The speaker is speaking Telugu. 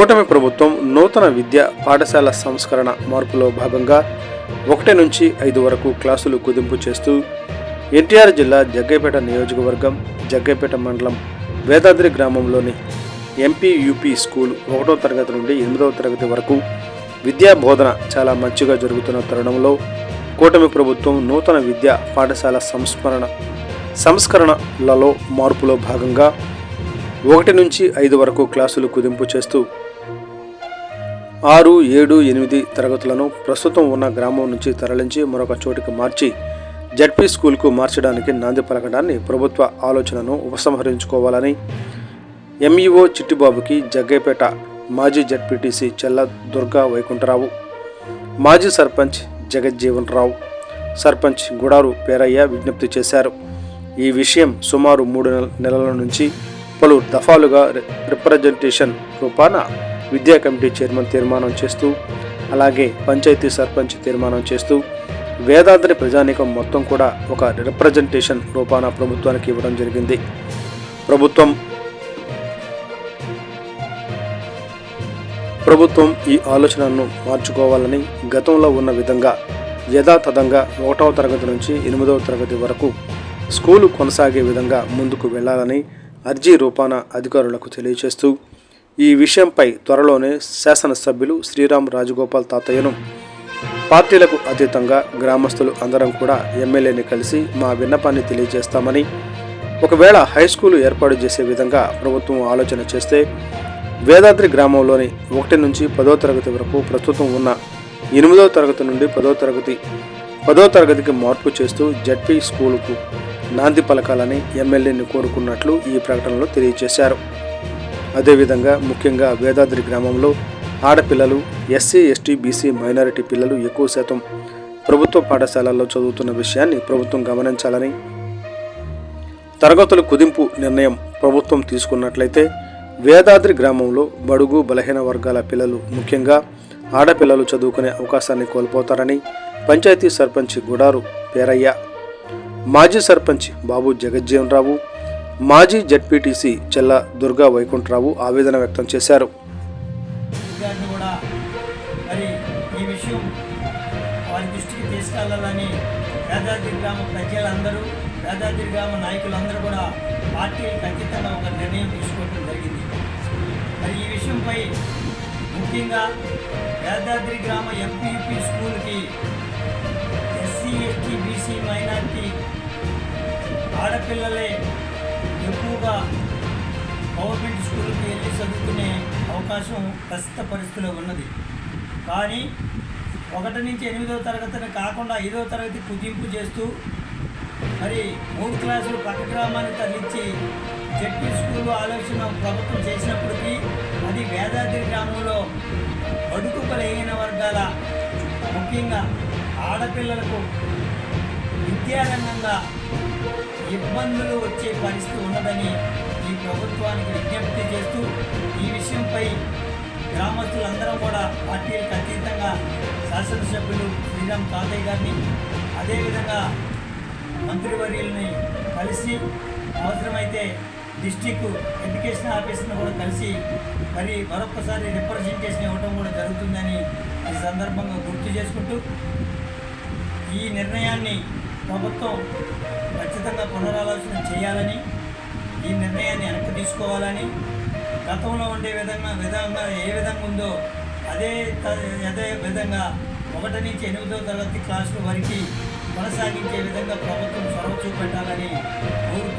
కూటమి ప్రభుత్వం నూతన విద్య పాఠశాల సంస్కరణ మార్పులో భాగంగా ఒకటి నుంచి ఐదు వరకు క్లాసులు కుదింపు చేస్తూ ఎన్టీఆర్ జిల్లా జగ్గైపేట నియోజకవర్గం జగ్గైపేట మండలం వేదాద్రి గ్రామంలోని ఎంపీ యూపీ స్కూల్ ఒకటో తరగతి నుండి ఎనిమిదవ తరగతి వరకు విద్యా బోధన చాలా మంచిగా జరుగుతున్న తరుణంలో కూటమి ప్రభుత్వం నూతన విద్యా పాఠశాల సంస్మరణ సంస్కరణలలో మార్పులో భాగంగా ఒకటి నుంచి ఐదు వరకు క్లాసులు కుదింపు చేస్తూ ఆరు ఏడు ఎనిమిది తరగతులను ప్రస్తుతం ఉన్న గ్రామం నుంచి తరలించి మరొక చోటికి మార్చి జడ్పీ స్కూల్కు మార్చడానికి నాంది పలకడాన్ని ప్రభుత్వ ఆలోచనను ఉపసంహరించుకోవాలని ఎంఈఓ చిట్టిబాబుకి జగ్గైపేట మాజీ జడ్పీటీసీ చెల్ల దుర్గా వైకుంఠరావు మాజీ సర్పంచ్ జగజ్జీవన్ రావు సర్పంచ్ గుడారు పేరయ్య విజ్ఞప్తి చేశారు. ఈ విషయం సుమారు మూడు నెల- నెలల నుంచి పలు దఫాలుగా రి- రిప్రజెంటేషన్ రూపాన విద్యా కమిటీ చైర్మన్ తీర్మానం చేస్తూ అలాగే పంచాయతీ సర్పంచ్ తీర్మానం చేస్తూ వేదాద్రి ప్రజానీకం మొత్తం కూడా ఒక రిప్రజెంటేషన్ రూపాన ప్రభుత్వానికి ఇవ్వడం జరిగింది. ప్రభుత్వం ప్రభుత్వం ఈ ఆలోచనను మార్చుకోవాలని గతంలో ఉన్న విధంగా యథాతథంగా ఒకటవ తరగతి నుంచి ఎనిమిదవ తరగతి వరకు స్కూలు కొనసాగే విధంగా ముందుకు వెళ్ళాలని అర్జీ రూపాన అధికారులకు తెలియజేస్తూ ఈ విషయంపై త్వరలోనే శాసనసభ్యులు శ్రీరామ్ రాజగోపాల్ తాతయ్యను పార్టీలకు అతీతంగా గ్రామస్తులు అందరం కూడా ఎమ్మెల్యేని కలిసి మా విన్నపాన్ని తెలియజేస్తామని ఒకవేళ హై స్కూలు ఏర్పాటు చేసే విధంగా ప్రభుత్వం ఆలోచన చేస్తే వేదాద్రి గ్రామంలోని ఒకటి నుంచి పదో తరగతి వరకు ప్రస్తుతం ఉన్న ఎనిమిదో తరగతి నుండి పదో తరగతి పదో తరగతికి మార్పు చేస్తూ జడ్పీ స్కూలుకు నాంది పలకాలని ఎమ్మెల్యేని కోరుకున్నట్లు ఈ ప్రకటనలో తెలియజేశారు. అదేవిధంగా ముఖ్యంగా వేదాద్రి గ్రామంలో ఆడపిల్లలు ఎస్సీ ఎస్టీ బీసీ మైనారిటీ పిల్లలు ఎక్కువ శాతం ప్రభుత్వ పాఠశాలల్లో చదువుతున్న విషయాన్ని ప్రభుత్వం గమనించాలని తరగతుల కుదింపు నిర్ణయం ప్రభుత్వం తీసుకున్నట్లయితే వేదాద్రి గ్రామంలో బడుగు బలహీన వర్గాల పిల్లలు ముఖ్యంగా ఆడపిల్లలు చదువుకునే అవకాశాన్ని కోల్పోతారని పంచాయతీ సర్పంచ్ గుడారు పేరయ్య మాజీ సర్పంచ్ బాబు జగజ్జీవన్ రావు మాజీ జడ్పీటీసీ చెల్ల దుర్గా వైకుంఠరావు ఆవేదన వ్యక్తం చేశారు. కూడా మరి ఈ విషయం వారి దృష్టికి తీసుకెళ్ళాలని వేదాద్రి గ్రామ ప్రజలందరూ వేదాద్రి గ్రామ నాయకులందరూ కూడా పార్టీలకు అతీతంగా ఒక నిర్ణయం తీసుకోవడం జరిగింది. మరి ఈ విషయంపై ముఖ్యంగా వేదాద్రి గ్రామ ఎంపీపీ స్కూల్కి ఎస్సీ ఎస్టీ బీసీ మైనార్టీ ఆడపిల్లలే ఎక్కువగా గవర్నమెంట్ స్కూల్కి వెళ్ళి చదువుకునే అవకాశం ప్రస్తుత పరిస్థితిలో ఉన్నది. కానీ ఒకటి నుంచి ఎనిమిదవ తరగతిని కాకుండా ఐదవ తరగతి కుదింపు చేస్తూ మరి మూడు క్లాసులు పక్క గ్రామాన్ని తరలించి జడ్పీ స్కూల్ ఆలోచన ప్రభుత్వం చేసినప్పటికీ అది వేదాద్రి గ్రామంలో అడుగు బలహీన వర్గాల ముఖ్యంగా ఆడపిల్లలకు విద్యారంగంగా ఇబ్బందులు వచ్చే పరిస్థితి ఉన్నదని ఈ ప్రభుత్వానికి విజ్ఞప్తి చేస్తూ ఈ విషయంపై గ్రామస్తులందరం కూడా పార్టీలకు అతీతంగా శాసనసభ్యులు శ్రీరామ్ తాతయ్య గారిని అదేవిధంగా మంత్రివర్యుల్ని కలిసి అవసరమైతే డిస్టిక్ ఎడ్యుకేషన్ ఆఫీసర్ని కూడా కలిసి మరి మరొకసారి రిప్రజెంటేషన్ ఇవ్వడం కూడా జరుగుతుందని ఈ సందర్భంగా గుర్తు చేసుకుంటూ ఈ నిర్ణయాన్ని ప్రభుత్వం ఖచ్చితంగా పునరాలోచన చేయాలని ఈ నిర్ణయాన్ని వెనక్కి తీసుకోవాలని గతంలో ఉండే విధంగా విధంగా ఏ విధంగా ఉందో అదే త- అదే విధంగా ఒకటి నుంచి ఎనిమిదో తరగతి క్లాసుల వరకు కొనసాగించే విధంగా ప్రభుత్వం చొరవ చూపెట్టాలని కోరు